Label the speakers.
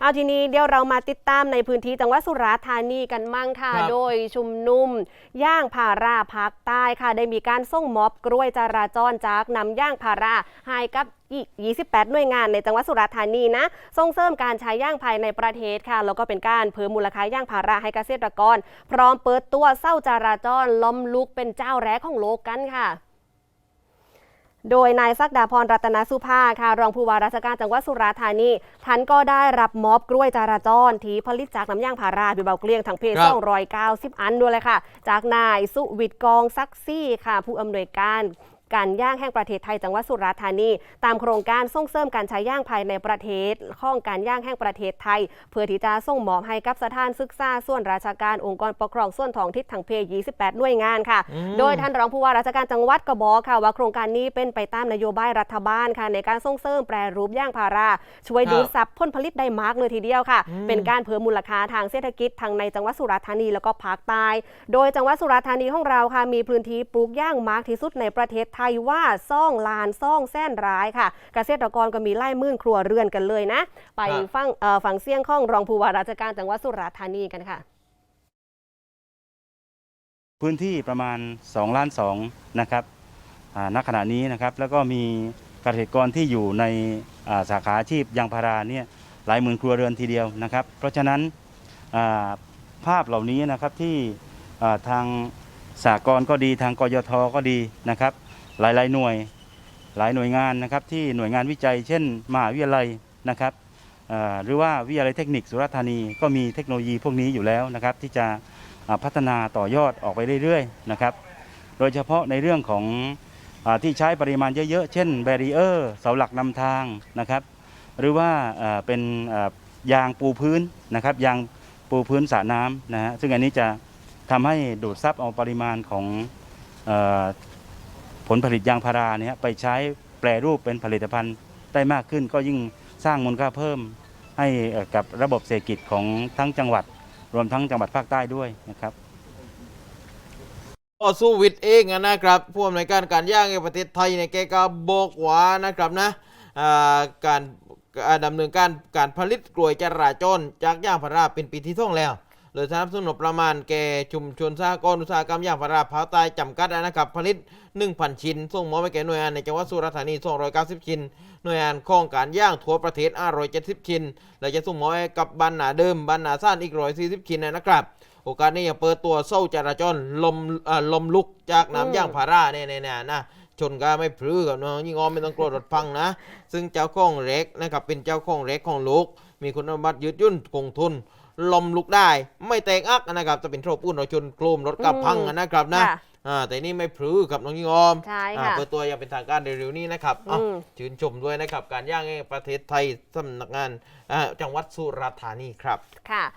Speaker 1: เอาทีนี้เดี๋ยวเรามาติดตามในพื้นที่จังหวัดสุราษฎร์ธานีกันมั่งค่ะ
Speaker 2: ครับ
Speaker 1: โดยชุมนุมย่างพาราภาคใต้ค่ะ ได้มีการส่งม็อบกล้วยจราจรจากนำย่างพาราให้กับอีก28 หน่วยงานในจังหวัดสุราษฎร์ธานีนะ ส่งเสริมการใช้ย่างภายในประเทศค่ะ แล้วก็เป็นการเพิ่มมูลค่าย่างพาราให้เกษตรกร พร้อมเปิดตัวเศร้าจราจรล้อมลุกเป็นเจ้าแรกของโลกกันค่ะ โดยนายศักดาพรรัตนสุภาค่ะ รองผู้ว่าราชการจังหวัดสุราษฎร์ธานีท่านก็ได้รับมอบกล้วยจราจร ที่ผลิตจากน้ำยางพาราบิเบาเกลียงทั้งเพศ
Speaker 2: ครับ
Speaker 1: 290อันด้วยเลยค่ะ จากนายสุวิทย์กองซักซี่ค่ะ ผู้อำนวยการ การย่างแห่งประเทศไทยจังหวัดสุราษฎร์ธานี ตามโครงการส่งเสริมการใช้ย่างภายในประเทศข้องการย่างแห่งประเทศไทย เพื่อที่จะส่งมอบให้กับสถานศึกษาส่วนราชการองค์กรปกครองส่วนท้องถิ่นทั้งเพศ28 หน่วยงานค่ะ
Speaker 2: อืม
Speaker 1: โดยท่านรองผู้ว่าราชการจังหวัดก็บอกค่ะว่าโครงการนี้เป็นไปตามนโยบายรัฐบาลค่ะในการส่งเสริมแปรรูปย่างพารา ช่วย
Speaker 2: ครับ
Speaker 1: ดูดซับผลผลิตได้มากเลยทีเดียวค่ะ
Speaker 2: อืม
Speaker 1: เป็นการเพิ่มมูลค่าทางเศรษฐกิจทางในจังหวัดสุราษฎร์ธานีแล้วก็ภาคใต้ โดยจังหวัดสุราษฎร์ธานีของเราค่ะมีพื้นที่ปลูกย่างมากที่สุดในประเทศไทยว่าซ่องลานซ่องแส้นร้ายค่ะ เกษตรกรก็มีไล่มื่นครัวเรือนกันเลยนะ ไป
Speaker 2: ครับ
Speaker 1: ฟังเอ่อฟังเสียงของรองผู้ว่าราชการจังหวัดสุราษฎร์ธานีกันค่ะ
Speaker 3: พื้นที่ประมาณ2ล้าน2นะครับอ่าณขณะนี้นะครับแล้วก็มีเกษตรกรที่อยู่ในอ่าสาขาอาชีพยางพาราเนี่ยหลายหมื่นครัวเรือนทีเดียวนะครับ เพราะฉะนั้นอ่าภาพเหล่านี้นะครับที่อ่าทางสากลก็ดีทางกยทก็ดีนะครับ หลาย ๆ หน่วยหลายหน่วยงานนะครับที่หน่วยงานวิจัย เช่นมหาวิทยาลัยนะครับหรือว่าวิทยาลัยเทคนิคสุราษฎร์ธานีก็มีเทคโนโลยีพวกนี้อยู่แล้วนะครับที่จะพัฒนาต่อยอดออกไปเรื่อยๆนะครับโดยเฉพาะในเรื่องของอที่ใช้ปริมาณเยอะๆ เช่นแบรีเออร์เสาหลักนำทางนะครับหรือว่าเป็นยางปูพื้นนะครับยางปูพื้นสระน้ำนะฮะซึ่งอันนี้จะทำให้ดูดซับเอาปริมาณของ ผลผลิตยางพาราเนี่ยไปใช้แปรรูปเป็นผลิตภัณฑ์ได้มากขึ้น ก็ยิ่งสร้างมูลค่าเพิ่มให้กับระบบเศรษฐกิจของทั้งจังหวัด รวมทั้งจังหวัดภาคใต้ด้วยนะครับ
Speaker 2: ก็สู้วิทย์เองอะนะครับผู้อำนวยการการย่างในประเทศไทยเนี่ยแกก็บอกว่านะครับนะการอ่าดำเนินการการผลิตกล้วยจราจรจากย่างพาราเป็นปีที่ท่องแล้ว โดยสนับสนุนประมาณแก่ชุมชนสหกรณ์อุตสาหกรรมย่างพาราภาคใต้จำกัดนะครับ ผลิต 1,000 ชิ้น ส่งมอบไปแก่หน่วยงานในจังหวัดสุราษฎร์ธานี 290 ชิ้น หน่วยงานของการย่างทั่วประเทศ 570 ชิ้น และจะส่งมอบให้กับบ้านนาเดิมบ้านนาซ่านอีก 140 ชิ้นนะครับโอกาสนี้ยังเปิดตัวโซ่จราจรลมลมลุกจากน้ำย่างพาราเนี่ยเนี่ยนะชนก็ไม่พลื้กับน้องยิ่งออมไม่ต้องกลัวรถพังนะ ซึ่งเจ้าของเล็กนะครับเป็นเจ้าของเล็กของลูกมีคุณสมบัติยืดยุ่นคงทุน ลมลุกได้ ไม่แตกอักนะครับจะเป็นโทษปุ้นเราชนโครมรถกับพังนะครับนะ
Speaker 1: ค่ะ
Speaker 2: อ่าแต่นี่ไม่พลื้กับน้องยิ่งออม
Speaker 1: ใช่
Speaker 2: อ่า
Speaker 1: ค่ะ
Speaker 2: เปิดตัวอย่างเป็นทางการเร็วๆนี้นะครับอะ
Speaker 1: อืม
Speaker 2: ชื่นชมด้วยนะครับ การย่างในประเทศไทยสำนักงานอ่าจังหวัดสุราษฎร์ธานีครับ
Speaker 1: ค่ะ